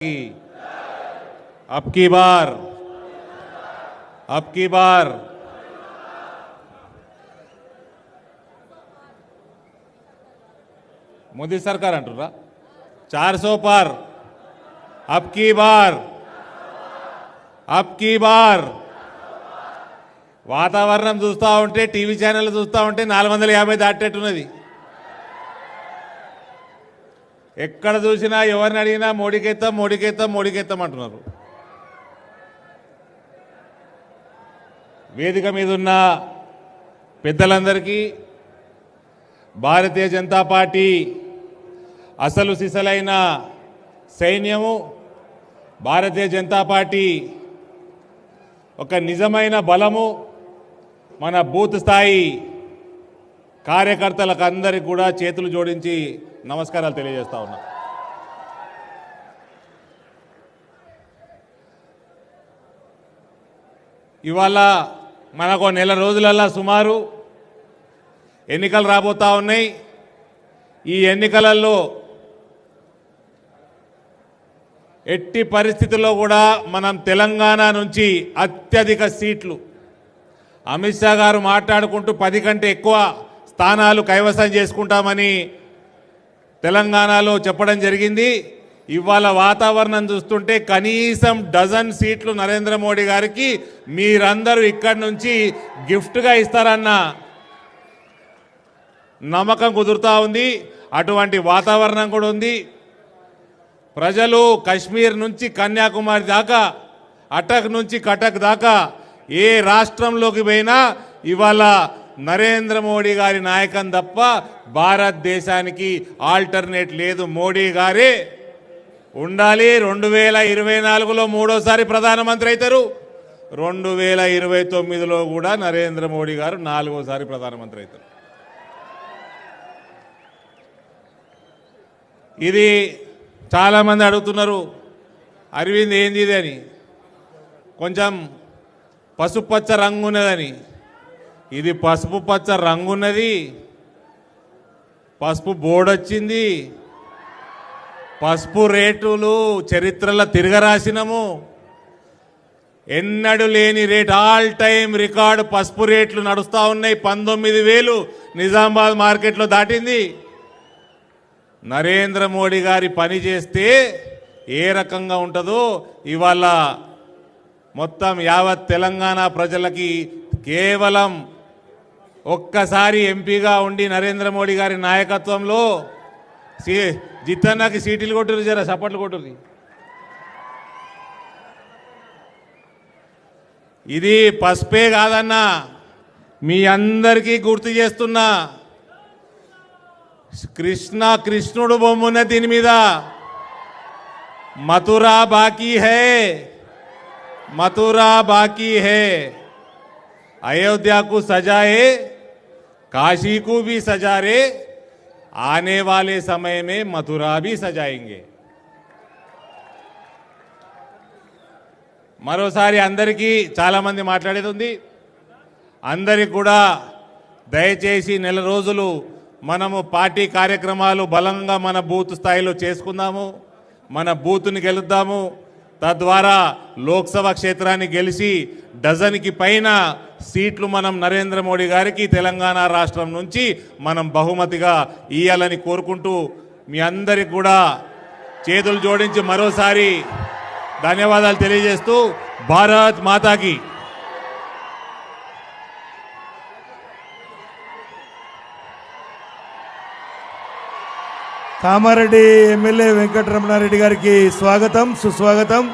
अब की बार। अब की बार। మోదీ సర్కార్ అంటురా చార్ సో పార్ అబ్ కీ బార్ అబ్ కీ బార్ వాతావరణం చూస్తూ ఉంటే టీవీ ఛానల్ చూస్తూ ఉంటే నాలుగు వందల యాభై దాటేట్టున్నది ఎక్కడ చూసినా ఎవరిని అడిగినా మోడీకెత్తాం మోడీకెత్తాం మోడీకెత్తాం అంటున్నారు. వేదిక మీద ఉన్న పెద్దలందరికీ భారతీయ జనతా పార్టీ అసలు సిసలైన సైన్యము భారతీయ జనతా పార్టీ ఒక నిజమైన బలము మన బూత్ స్థాయి కార్యకర్తలకు అందరికి కూడా చేతులు జోడించి నమస్కారాలు తెలియజేస్తా ఉన్నా. ఇవాళ మనకు నెల రోజులల్లా సుమారు ఎన్నికలు రాబోతా ఉన్నాయి. ఈ ఎన్నికలలో ఎట్టి పరిస్థితుల్లో కూడా మనం తెలంగాణ నుంచి అత్యధిక సీట్లు అమిత్ షా గారు మాట్లాడుకుంటూ పది కంటే ఎక్కువ స్థానాలు కైవసం చేసుకుంటామని తెలంగాణలో చెప్పడం జరిగింది. ఇవాళ వాతావరణం చూస్తుంటే కనీసం డజన్ సీట్లు నరేంద్ర మోడీ గారికి మీరందరూ ఇక్కడి నుంచి గిఫ్ట్గా ఇస్తారన్న నమ్మకం కుదురుతూ ఉంది. అటువంటి వాతావరణం కూడా ఉంది. ప్రజలు కశ్మీర్ నుంచి కన్యాకుమారి దాకా అటక్ నుంచి కటక్ దాకా ఏ రాష్ట్రంలోకి పోయినా ఇవాళ నరేంద్ర మోడీ గారి నాయకం తప్ప భారతదేశానికి ఆల్టర్నేట్ లేదు మోడీ గారే. ఉండాలి రెండు వేల ఇరవై నాలుగులో మూడోసారి ప్రధానమంత్రి అవుతారు. రెండు వేల ఇరవై తొమ్మిదిలో కూడా నరేంద్ర మోడీ గారు నాలుగోసారి ప్రధానమంత్రి అవుతారు. ఇది చాలామంది అడుగుతున్నారు అరవింద్ ఏంది ఇది అని? కొంచెం పసుపచ్చ రంగు ఉన్నదని. ఇది పసుపు పచ్చ రంగున్నది. పసుపు బోర్డొచ్చింది. పసుపు రేటులు చరిత్రలో తిరగరాసినము. ఎన్నడు లేని రేట్ ఆల్ టైం రికార్డు పసుపు రేట్లు నడుస్తూ ఉన్నాయి. పంతొమ్మిది వేలు నిజామాబాద్ మార్కెట్లో దాటింది. నరేంద్ర మోడీ గారి పని చేస్తే ఏ రకంగా ఉంటుందో ఇవాళ మొత్తం యావత్ తెలంగాణ ప్రజలకి కేవలం ఒక్కసారి ఎంపీగా ఉండి నరేంద్ర మోడీ గారి నాయకత్వంలో సీ జిత్తన్నకి సీట్లు కొట్టురు జర సపట్లు కొట్టురు ఇది పసుపే కాదన్నా మీ అందరికీ గుర్తు చేస్తున్నా. కృష్ణ కృష్ణుడు బొమ్మున్న దీని మీద మథురా బాకీ హే మథురా బాకీ హే. అయోధ్యకు సజాయే काशी को भी सजा रे आने वाले समय में मथुरा भी सजाएंगे మరోసారి అందరికీ చాలామంది మాట్లాడేది ఉంది అందరికి కూడా దయచేసి నెల రోజులు మనము పార్టీ కార్యక్రమాలు బలంగా మన బూత్ స్థాయిలో చేసుకుందాము మన బూత్ని గెలుద్దాము తద్వారా లోక్సభ క్షేత్రాన్ని గెలిచి డజన్కి పైన సీట్లు మనం నరేంద్ర మోడీ గారికి తెలంగాణ రాష్ట్రం నుంచి మనం బహుమతిగా ఇయ్యాలని కోరుకుంటూ మీ అందరికి కూడా చేతులు జోడించి మరోసారి ధన్యవాదాలు తెలియజేస్తూ భారత్ మాతాకి. కామారెడ్డి ఎమ్మెల్యే వెంకటరమణారెడ్డి గారికి స్వాగతం సుస్వాగతం.